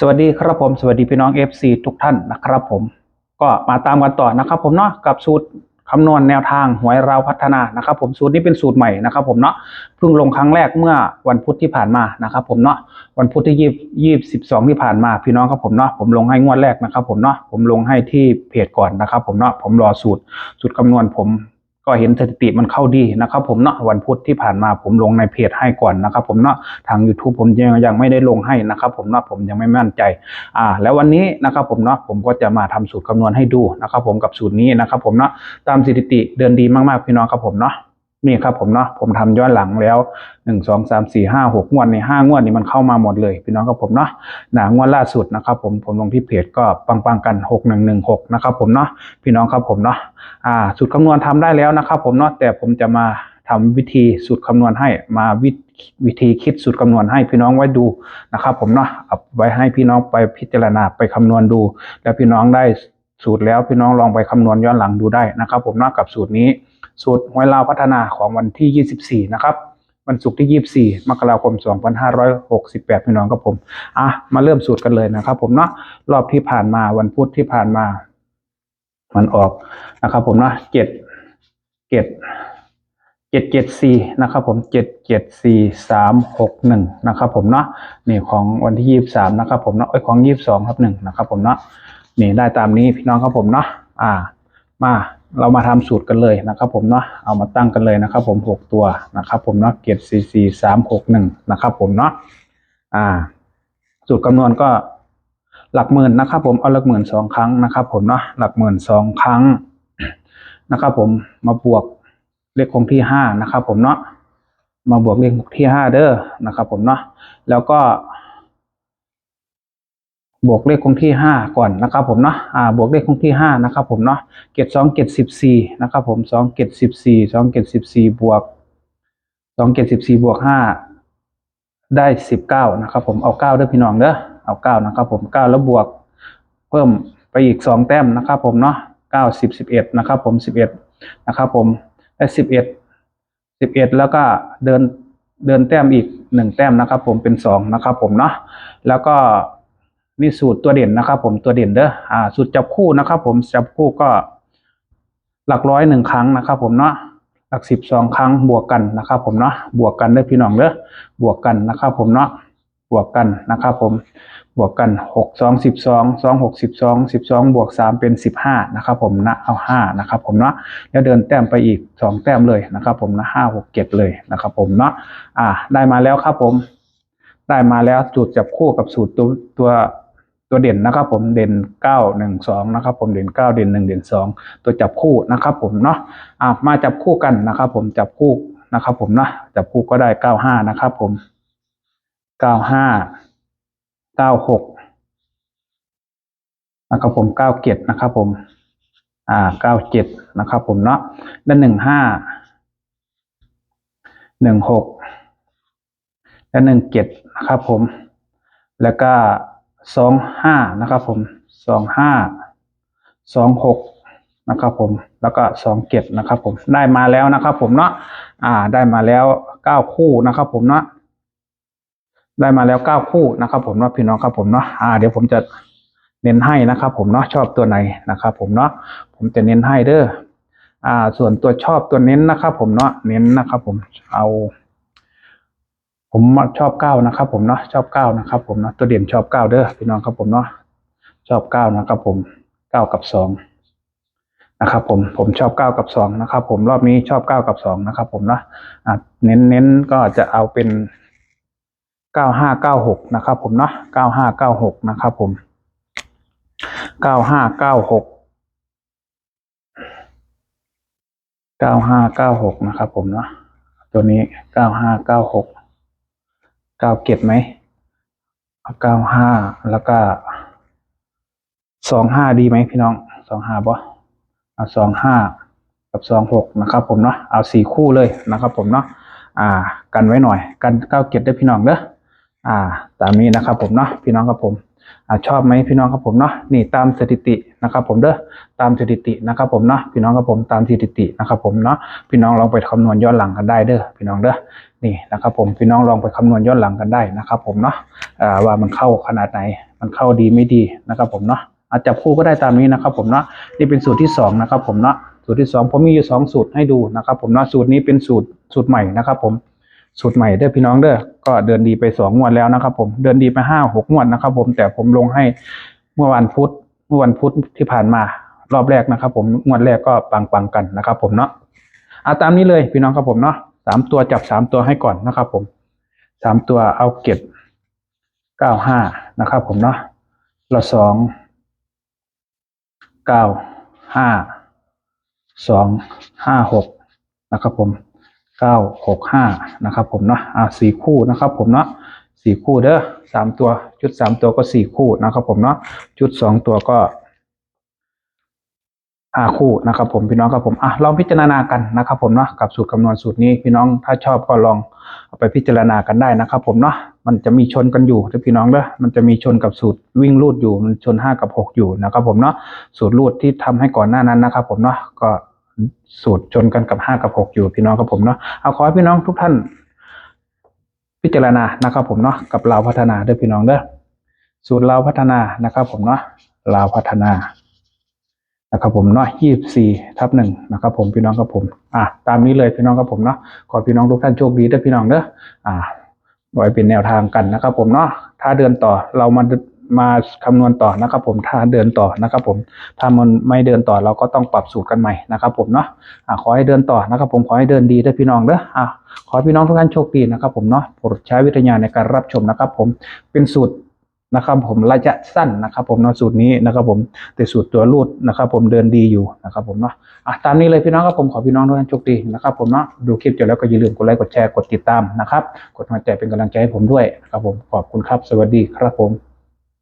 สวัสดีครับผมสวัสดีพี่น้อง FC ทุกท่านนะครับผมก็มาตามกันต่อนะครับผมเนาะกับสูตรคำนวณแนวทางหวยเราพัฒนานะครับผมสูตรนี้เป็นสูตรใหม่นะครับผมเนาะเพิ่งลงครั้งแรกเมื่อวันพุธที่ผ่านมานะครับผมเนาะวันพุธที่ยี่ยี่สิบสองที่ผ่านมาพี่น้องครับผมเนาะผมลงให้งวดแรกนะครับผมเนาะผมลงให้ที่เพจก่อนนะครับผมเนาะผมรอสูตรสูตรคำนวณผม ก็เห็นสถิติมันเข้าดีนะครับ ผมเนาะวันพุธที่ผ่านมาผมลงในเพจให้ก่อนนะครับ ผมเนาะทาง YouTube ผมยังยังไม่ได้ลงให้นะครับ ผมเนาะผมยังไม่มั่นใจอ่าแล้ววันนี้นะครับ ผมเนาะผมก็จะมาทำสูตรคำนวณให้ดูนะครับ ผมกับสูตรนี้นะครับ ผมเนาะตามสถิติเดินดีมากๆพี่น้องครับผมเนาะ นี่ครับผมเนาะผมทำย้อนหลังแล้วหนึ่งสองสามสี่ห้าหกงวดในห้างวดนี้มันเข้ามาหมดเลยพี่น้องครับผมเนาะหนางวดล่าสุดนะครับผมผมลงที่เพจก็ปังๆกันหกหนึ่งหนึ่งหกนะครับผมเนาะพี่น้องครับผมเนาะอ่าสูตรคำนวณทำได้แล้วนะครับผมเนาะแต่ผมจะมาทำวิธีสูตรคำนวณให้มาวิวิธีคิดสูตรคำนวณให้พี่น้องไว้ดูนะครับผมเนาะเอาไว้ให้พี่น้องไปพิจารณาไปคำนวณดู แล้วพี่น้องได้ สูตรแล้วพี่น้องลองไปคำนวณย้อนหลังดูได้นะครับ ผมเนาะกับสูตรนี้สูตรหวยลาวพัฒนาของวันที่ 24 นะครับวันศุกร์ที่ 24 มกราคม 2568 พี่น้องครับผม อะ มาเริ่มสูตรกันเลยนะครับผมเนาะ รอบที่ผ่านมาวันพุธที่ผ่านมา มันออกนะครับผมนะเจ็ดเจ็ดเจ็ดเจ็ดสี่นะครับผมเจ็ดเจ็ดสี่สามหกหนึ่งนะครับผมเนาะ นี่ของวันที่ยี่สิบสามนะครับผมเนาะไอของยี่สิบสองครับหนึ่งนะครับผมเนาะ นี่ได้ตามนี้พี่น้องครับผมเนาะอ่า มาเรามาทำสูตรกันเลยนะครับ ผมเนาะเอามาตั้งกันเลยนะครับ ผมหกตัวนะครับ ผมเนาะเจ็ดสี่สี่สามหกหนึ่งนะครับ ผมเนาะอ่า สูตรคำนวณก็หลักหมื่นนะครับ ผมเอาหลักหมื่นสองครั้งนะครับ ผมเนาะหลักหมื่นสองครั้งนะครับ ผมมาบวกเลขคงที่ห้านะครับ ผมเนาะมาบวกเลขคงที่ห้าเด้อนะครับ ผมเนาะแล้วก็ บวกเลขคงที่ห้าก่อนนะครับผมเนาะอ่าบวกเลขคงที่ห้านะครับผมเนาะเกตสองเกตสิบสี่นะครับผมสองเกตสิบสี่สองเกตสิบสี่บวกสองเกตสิบสี่บวกห้าได้สิบเก้านะครับผมเอาเก้าเด้อพี่น้องเด้อเอาเก้านะครับผมเก้าแล้วบวกเพิ่มไปอีกสองแต้มนะครับผมเนาะเก้าสิบสิบเอ็ดนะครับผมสิบเอ็ดนะครับผมได้สิบเอ็ดสิบเอ็ดแล้วก็เดินเดินแต้มอีกหนึ่งแต้มนะครับผมเป็นสองนะครับผมเนาะแล้วก็ นี่สูตรตัวเด่นนะครับผมตัวเด่นเด้ออ่าสูตรจับคู่นะครับ ผมจับคู่ก็หลักร้อยหนึ่งครั้งนะครับ ผมเนาะหลักสิบสองครั้งบวกกันนะครับ ผมเนาะบวกกันเด้อพี่น้องเด้อบวกกันนะครับ ผมเนาะบวกกันนะครับ ผมบวกกันหกสองสิบสองสองหกสิบสองสิบสองบวกสามเป็นสิบห้านะครับผมนะเอาห้านะครับ ผมเนาะแล้วเดินแต้มไปอีกสองแต้มเลยนะครับ ผมนะห้าหกเจ็ดเลยนะครับ ผมเนาะอ่า ได้มาแล้วครับผม ได้มาแล้วสูตรจับคู่กับสูตรตัวตัว ตัวเด่นนะครับผมเด่นเก้าหนึ่งสองนะครับผมเด่นเก้าเด่นหนึ่งเด่นสองตัวจับคู่นะครับผมเนาะอ่ามาจับคู่กันนะครับผมจับคู่นะครับผมเนาะจับคู่ก็ได้เก้าห้านะครับผมเก้าห้าเก้าหกนะครับผมเก้าเจ็ดนะครับผมอ่าเก้าเจ็ดนะครับผมเนาะและหนึ่งห้าหนึ่งหกและหนึ่งเจ็ดนะครับผมแล้วก็ สองห้านะครับผมสองห้าสองหกนะครับผมแล้วก็สองเจ็ดนะครับผมได้มาแล้วนะครับผมเนาะอ่าได้มาแล้วเก้าคู่นะครับผมเนาะได้มาแล้วเก้าคู่นะครับผมเนาะพี่น้องครับผมเนาะอ่าเดี๋ยวผมจะเน้นให้นะครับผมเนาะชอบตัวไหนนะครับผมเนาะผมจะเน้นให้เด้ออ่าส่วนตัวชอบตัวเน้นนะครับผมเนาะเน้นนะครับผมเอา ผมชอบเก้านะครับผมเนาะชอบเก้านะครับผมเนาะตัวเด่นชอบเก้าเด้อพี่น้องครับผมเนาะชอบเก้านะครับผมเก้ากับสองนะครับผมผมชอบเก้ากับสองนะครับผมรอบนี้ชอบเก้ากับสองนะครับผมเนาะอะเน้นเน้นก็จะเอาเป็นเก้าห้าเก้าหกนะครับผมเนาะเก้าห้าเก้าหกนะครับผมเก้าห้าเก้าหกเก้าห้าเก้าหกนะครับผมเนาะตัวนี้เก้าห้าเก้าหก เก้าเก็บไหมเก้าห้าแล้วก็สองห้าดีไหมพี่น้องสองห้าบ่เอาสองห้ากับสองหกนะครับ ผมเนาะเอาสี่คู่เลยนะครับ ผมเนาะอ่า กันไว้หน่อย กันเก้าเก็บได้พี่น้องเด้ออ่า ตามนี้นะครับ ผมเนาะพี่น้องครับผม อชอบไหมพี่น้องครับผมเนาะนี่ตามสถิตินะครับผมเด้อตามสถิตินะครับผมเนาะพี่น้องครับผมตามสถิตินะครับผมเนาะพี่น้องลองไปคำนวณย้อนหลังกันได้เด้อพี่น้องเด้อนี่นะครับผมพี่น้องลองไปคำนวณย้อนหลังกันได้นะครับผมเนาะว่ามันเข้าขนาดไหน มันเข้าดีไม่ดีนะครับผมเนาะอาจจับคู่ก็ได้ตามนี้นะครับผมเนาะนี่เป็นสูตรที่สองนะครับผมเนาะสูตรที่สองผมมีอยู่สองสูตรให้ดูนะครับผมเนาะสูตรนี้เป็นสูตรสูตรใหม่นะครับผม สูตรใหม่เด้อพี่น้องเด้อก็เดินดีไปสองงวดแล้วนะครับ ผมเดินดีไปห้าหกงวดนะครับ ผมแต่ผมลงให้เมื่อวันพุธเมื่อวันพุธที่ผ่านมารอบแรกนะครับ ผมงวดแรกก็ปังๆกันนะครับ ผมเนาะเอาตามนี้เลยพี่น้องครับผมเนาะสามตัวจับสามตัวให้ก่อนนะครับ ผมสามตัวเอาเก็บเก้าห้านะครับ ผมเนาะละสองเก้าห้าสองห้าหกนะครับผม เก้าหกห้านะครับผมเนาะอ่าสี่คู่นะครับผมเนาะสี่คู่เด้อสามตัวชุดสามตัวก็สี่คู่นะครับผมเนาะชุดสองตัวก็ห้าคู่นะครับผมพี่น้องครับผมอะลองพิจารณากันนะครับผมเนาะกับสูตรคำนวณสูตรนี้พี่น้องถ้าชอบก็ลองเอาไปพิจารณากันได้นะครับผมเนาะมันจะมีชนกันอยู่ถ้าพี่น้องเด้อมันจะมีชนกับสูตรวิ่งรูดอยู่มันชนห้ากับหกอยู่นะครับผมเนาะสูตรรูดที่ทำให้ก่อนหน้านั้นนะครับผมเนาะก็ สูตรชนกันกับห้ากับหกอยู่พี่น้องครับผมเนาะเอาขอให้พี่น้องทุกท่าน พิจารณานะครับผมเนาะกับเราพัฒนาเด้อพี่น้องเด้อสูตรเราพัฒนานะครับผมเนาะเราพัฒนานะครับผมเนาะยี่สี่ทับหนึ่งนะครับผมพี่น้องครับผม อะตามนี้เลยพี่น้องครับผมเนาะขอพี่น้องทุกท่านโชคดีด้วยพี่น้องเด้ออ่าไว้เป็นแนวทางกันนะครับผมเนาะถ้าเดินต่อเรามา มาคำนวณต่อนะครับ ผมถ้าเดินต่อนะครับ ผมถ้ามันไม่เดินต่อเราก็ต้องปรับสูตรกันใหม่นะครับ ผมเนาะอ่าขอให้เดินต่อนะครับ ผมขอให้เดินดีด้วยพี่น้องเด้ออะขอพี่น้องทุกท่านโชคดีนะครับ ผมเนาะโปรดใช้วิทยาในการรับชมนะครับ ผมเป็นสูตรนะครับผมระยะสั้นนะครับ ผมเนาะสูตรนี้นะครับ ผมแต่สูตรตัวรูดนะครับ ผมเดินดีอยู่นะครับ ผมเนาะอะตามนี้เลยพี่น้องครับผมขอพี่น้องทุกท่านโชคดีนะครับ ผมเนาะดูคลิปจบแล้วก็อย่าลืมกดไลค์กดแชร์กดติดตามนะครับ กดหัวใจเป็นกำลังใจให้ผมด้วยนะครับ ผมขอบคุณครับสวัสดีครับผม